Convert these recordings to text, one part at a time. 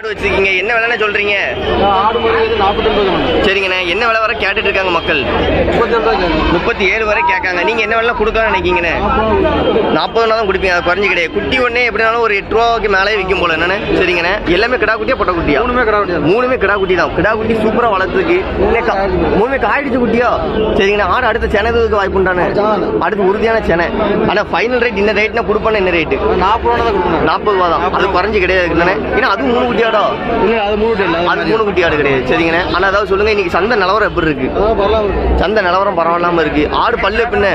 ஆடு வச்சிருக்கீங்க. என்ன விலைன்னு சொல்றீங்க? ஆடு வந்து நாற்பத்தொன்பது சரிங்கண்ணே. என்ன விலை வரை கேட்டுட்டு இருக்காங்க மக்கள்? முப்பத்தி ஏழு வரை கேட்காங்க. நீங்க என்ன விலை கொடுக்கலாம்னு நினைக்கீங்கண்ணே நாற்பது தான் கொடுப்பீங்க. அது குறைஞ்சு கிடையாது. குட்டி ஒண்ணே எப்படினாலும் ஒரு எட்டு ரூபாய்க்கு மேலே விற்கும் போல. என்னண்ணே? சரிங்கண்ணே. எல்லாமே கிடா குட்டியா பொட்டை குட்டியா? மூணுமே கடை முடியாது மூணுமே கிடா குட்டி தான். கிடா குட்டி சூப்பரா வளர்த்துருக்கு. மூணுமே காயிடுச்சு குட்டியா? சரிங்கண்ணா. ஆடு அடுத்த செனதுக்கு வாய்ப்பு உண்டானே? அடுத்து உறுதியான செனை. ஆனா ஃபைனல் ரேட் இந்த ரேட்னா கொடுப்பானே என்ன ரேட்டு நாற்பது ரூபா தான் நாற்பது ரூபா தான். அது குறைஞ்சு கிடையாது. ஏன்னா அது மூணு குட்டியாடா இல்லை அது மூணு அது மூணு குட்டி ஆடு கிடையாது. சரிங்கண்ணே. ஆனா அதாவது சொல்லுங்க இன்னைக்கு சந்தை நிலவரம் எப்படி இருக்கு? சந்தை நிலவரம் பரவாயில்லாம இருக்கு. ஆடு பல்லு பின்ன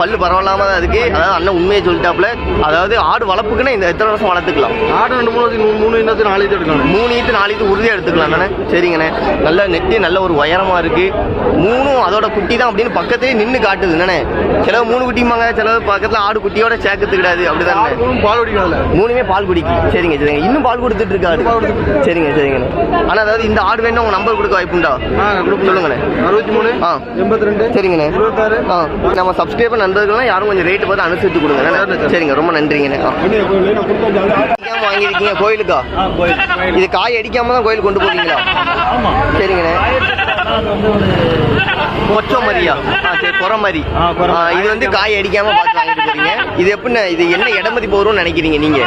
பல்லு பரவாயில்லாம தான் இருக்கு. அதாவது அண்ணன் உண்மையை சொல்லிட்டாப்ல அதாவது ஆடு வளர்ப்புக்குன்னா இந்த எத்தனை வருஷம் வளர்த்துக்கலாம்? ஆடு ரெண்டு மூணு வருஷத்துக்கு மூணு இன்னத்துக்கு நாலு இது மூணு ஈத்து நாலு ஈத்து உறுதியாக எடுத்துக்கலாம் தானே சரிங்கண்ணே. நல்ல நெட்டு நல்ல ஒரு உயரமா இருக்கு. மூணும் அதோட குட்டி தான் அப்படின்னு பக்கத்துலேயே நின்று காட்டுது என்னண்ணே சிலவு மூணு குட்டிம்பாங்க சிலவு பக்கத்துல ஆடு குட்டியோட சேர்க்கறது கிடையாது. அப்படிதானே? பால் குடிக்கல மூணுமே பால் குடிக்கு. சரிங்க சரிங்க. இன்னும் பால் கொடுத்துட்டு இருக்காரு சரிங்க சரிங்கண்ணே ஆனா அதாவது இந்த ஆடு வேணும் உங்க நம்பர் கொடுக்க வாய்ப்புண்டா ஆ சொல்லுங்கண்ணே அறுபத்தி மூணு ஆ. எண்பத்தி ரெண்டு சரிங்கண்ணே. இருபத்தாறு. ஆ நம்ம சப்ஸ்கிரைபர் நண்பர்கள்லாம் யாரும் கொஞ்சம் ரேட்டு பார்த்து அனுசரித்து கொடுங்க. சரிங்க ரொம்ப நன்றிங்கண்ணே. வாங்கியிருக்கீங்க கோயிலுக்கா? இது காய் அடிக்காம தான் கோயில் கொண்டு போவீங்களா? சரிங்கண்ணே. மொச்ச மாதிரியா ஆ சரி புற மாதிரி இது வந்து காய் அடிக்காம பார்த்து வாங்கிட்டு போறீங்க இது எப்படிண்ணே இது என்ன இடமதி போகிறோம்னு நினைக்கிறீங்க நீங்க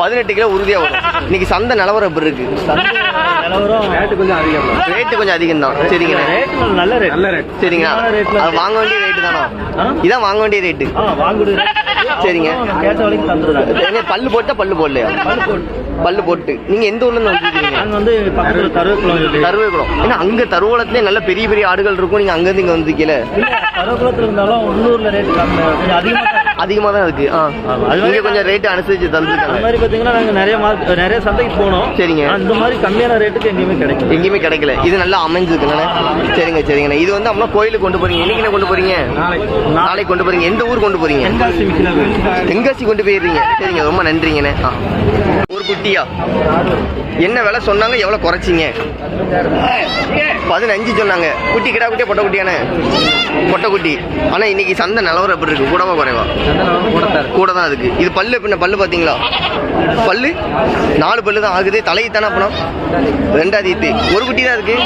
பதினெட்டு கிலோ உறுதியா வரும் இன்னைக்கு சந்தை நிலவரம் எப்படி இருக்கு ரேட்டு கொஞ்சம் அதிகம் ரேட்டு கொஞ்சம் அதிகம் தான் சரிங்கண்ணே ரேட் நல்ல ரேட் நல்ல அது வாங்க வேண்டிய ரேட்டு தானா? இதான் வாங்க வேண்டிய ரேட்டு சரிங்க. பல்லு போட்டா பல்லு போடலையா? பல்லு போட்டு. நீங்க எந்த ஊர்ல இருந்து வந்திருக்கீங்க? வந்து பக்கத்தில் தருவக்குளம் தருவேக்குளம் ஏன்னா அங்க தருவலத்திலே நல்ல பெரிய பெரிய ஆடுகள் இருக்கும். நீங்க அங்க இருந்து இங்க வந்திருக்கீல தருவக்குளத்தில் இருந்தாலும் உள்ளூரில் ரேட் கொஞ்சம் அதிகமாக தான் இருக்கு. அதிகமா தான் இருக்கு ஆ. ஆமா, அது இங்க கொஞ்சம் ரேட் அனுசரிச்சு அது தந்துருக்காங்க மாதிரி பார்த்தீங்கன்னா நாங்கள் நிறைய மார்க் நிறைய சந்தைக்கு போனோம். சரிங்க. இந்த மாதிரி கம்மியான ரேட்டுக்கு எங்கேயுமே கிடைக்கும் எங்கேயுமே கிடைக்கல. இது நல்லா அமைஞ்சிருக்குண்ணே சரிங்க சரிங்கண்ணே இது வந்து அப்படின்னா கோயிலுக்கு கொண்டு போறீங்க. என்னைக்கு கொண்டு போறீங்க? நாளைக்கு. கொண்டு போறீங்க. எந்த ஊர் கொண்டு போறீங்க? தென்காசி கொண்டு போயிடுறீங்க. சரிங்க ரொம்ப நன்றிங்கண்ணே ஆ. ஒரு குட்டியா? என்ன விலை சொன்னாங்க? எவ்வளவு குறைச்சிங்க? பதினஞ்சு சொன்னாங்க. குட்டி கிடா குட்டியா பொட்டை குட்டியானே பொட்டை குட்டி. ஆனா இன்னைக்கு சந்தை நிலவரம் எப்படி இருக்கு? கூடவா குறைவா? கூட தான் அதுக்கு இது பல்லு பின்ன பல்லு பாத்தீங்களா? பல்லு? நாலு பல்லு தான் ஆகுது. தலைக்கு தானே அப்பனா ரெண்டாவது இது ஒரு குட்டி தான் இருக்கு.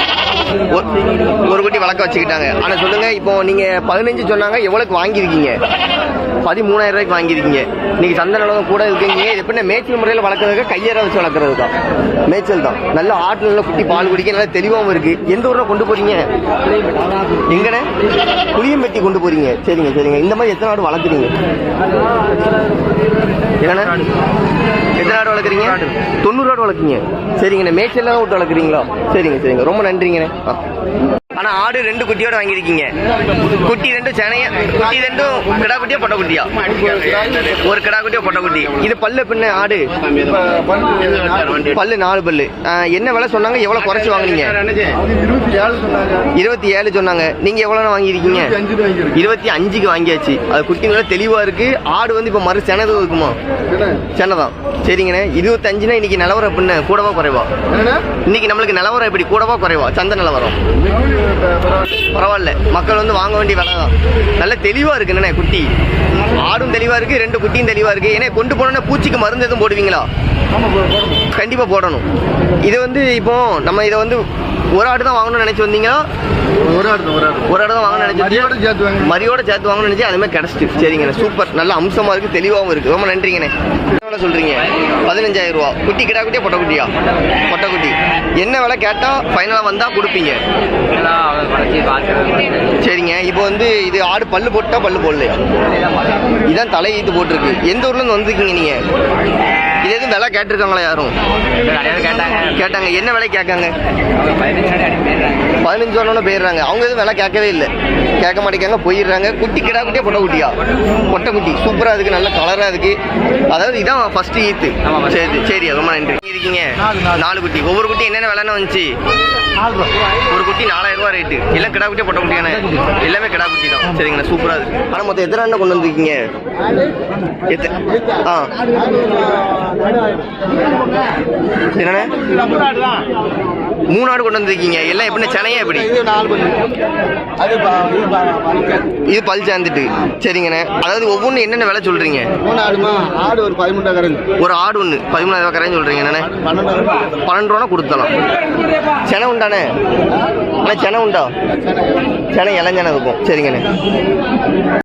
ஒரு- ஒரு குட்டி வளர்க்க வச்சுக்கிட்டாங்க. ஆனா சொல்லுங்க இப்போ நீங்க பதினஞ்சு சொன்னாங்க எவ்வளவுக்கு வாங்கியிருக்கீங்க? பதிமூணாயிரம் ரூபாய்க்கு வாங்கியிருக்கீங்க. நீங்க சந்தை நிலவரம் கூட இருக்கீங்க. இது எப்படின்னா மேய்ச்சல் முறையில் வளர்க்குறதுக்கு கையற வச்சு வளர்க்குறது தான். மேய்ச்சல் தான். நல்ல ஆட்டு நல்ல குட்டி பால் குடிக்க நல்லா தெளிவாகவும் இருக்கு. எந்த ஊரில் கொண்டு போறீங்க? எங்கண்ணே புளியம்பட்டி கொண்டு போறீங்க. சரிங்க சரிங்க. இந்த மாதிரி எத்தனை ஆடு வளர்க்குறீங்க? எத்தனை ஆடு வளர்க்குறீங்க? தொண்ணூறு ஆடு வளர்க்குறீங்க. சரிங்கண்ணே. மேய்ச்சல்லாம் விட்டு வளர்க்குறீங்களா? சரிங்க சரிங்க. ரொம்ப நன்றிங்கண்ணே. ஆ. ஆனா ஆடு ரெண்டு குட்டியோட வாங்கியிருக்கீங்க. குட்டி ரெண்டும் செனைய குட்டி ரெண்டும் கிடா குட்டியா பொட்டை குட்டியா? ஒரு கிடா குட்டியா பொட்டை குட்டி. இது பல்லு பின்ன ஆடு? பல்லு நாலு பல்லு. என்ன விலை சொன்னாங்க? எவ்வளவு குறைச்சு வாங்குனீங்க? இருபத்தி ஏழு சொன்னாங்க. நீங்க எவ்வளவு வாங்கியிருக்கீங்க? இருபத்தி அஞ்சுக்கு வாங்கியாச்சு. அது குட்டி நல்லா தெளிவா இருக்கு. ஆடு வந்து இப்ப மறு செனது இருக்குமா? சென்னதான் சரிங்கண்ணே. இருபத்தஞ்சுனா இன்னைக்கு நிலவரம் எப்படின்னு கூடவா குறைவா? இன்னைக்கு நம்மளுக்கு நிலவரம் எப்படி? கூடவா குறைவா? சந்தை நிலவரம். பரவாயில்ல. மக்கள் வந்து வாங்க வேண்டிய விலை தான். நல்ல தெளிவா இருக்கு என்னண்ணே குட்டி? ஆடும் தெளிவா இருக்கு ரெண்டு குட்டியும் தெளிவா இருக்கு. ஏன்னா கொண்டு போனோன்னா பூச்சிக்கு மருந்து எதுவும் போடுவீங்களா? கண்டிப்பா போடணும். இது வந்து இப்போ நம்ம இதை வந்து ஒரு ஆடு தான் வாங்கணும்னு நினைச்சு வந்தீங்களா? ஒரு ஆடு ஒரு ஆடு. ஒரு ஆடு தான் வாங்கணும்னு நினைச்சு மரியோட சேர்த்து வாங்கணும்னு நினைச்சு அது மாதிரி கிடைச்சிட்டு. சரிங்கண்ணே சூப்பர். நல்ல அம்சமா இருக்கு தெளிவாகவும் இருக்கு. ரொம்ப நன்றிங்கண்ணே. எவ்வளோ சொல்றீங்க? பதினஞ்சாயிரம் ரூபா. குட்டி கிடா குட்டியா பொட்டை குட்டியா? பொட்டை குட்டி. என்ன விலை கேட்டா ஃபைனலாக வந்தா கொடுப்பீங்க? சரிங்க இப்போ வந்து இது ஆடு பல்லு போட்டா பல்லு போடலையா? இதான் தலை ஈத்து போட்டிருக்கு. எந்த ஊர்ல இருந்து வந்திருக்கீங்க நீங்க? இது எதுவும் விலை கேட்டிருக்காங்களா யாரும்? கேட்டாங்க. என்ன விலை கேட்காங்க? பதினஞ்சு வரணும்னு போயிடுறாங்க. அவங்க எதுவும் விலை கேட்கவே இல்லை. கேட்க மாட்டேங்காங்க போயிடுறாங்க. குட்டி கிடா குட்டியா பொட்டை குட்டியா? பொட்டை குட்டி. சூப்பரா இருக்கு நல்ல கலரா இருக்கு. அதாவது இதான் ஃபர்ஸ்ட் ஈத்து சரி சரி ரொம்ப நன்றி. இருக்கீங்க. நாலு குட்டி. ஒவ்வொரு குட்டி என்னென்ன விலைன்னு வந்துச்சு? ஒரு குட்டி நாலாயிரம் ரூபாய் ரேட்டு எல்லாம் கிடா குட்டியா பொட்டை குட்டியானே? எல்லாமே கிடா குட்டி தான். சரிங்கண்ணா சூப்பரா இருக்கு. ஆனா மொத்தம் எத்தனை அண்ணன் கொண்டு வந்திருக்கீங்க? எத்தனை ஆ. என்னண்ணே? மூணு ஆடு கொண்டு வந்திருக்கீங்க. எல்லாம் எப்படி சென்னையா எப்படி? இது பல் சேர்ந்துட்டு. சரிங்கண்ணே. அதாவது ஒவ்வொன்றும் என்னென்ன விலை சொல்றீங்க? மூணு ஆடுமா ஆடு ஒரு பதிமூன்றாயிரம் ஒரு ஆடு ஒன்று பதிமூணாயிரம் ரூபா சொல்றீங்க. என்னண்ணே? பன்னெண்டு ரூபா கொடுத்தலாம் சென உண்டாண்ணே? அண்ணா செனை உண்டா? செனை இளஞ்சனை இருக்கும். சரிங்கண்ணே.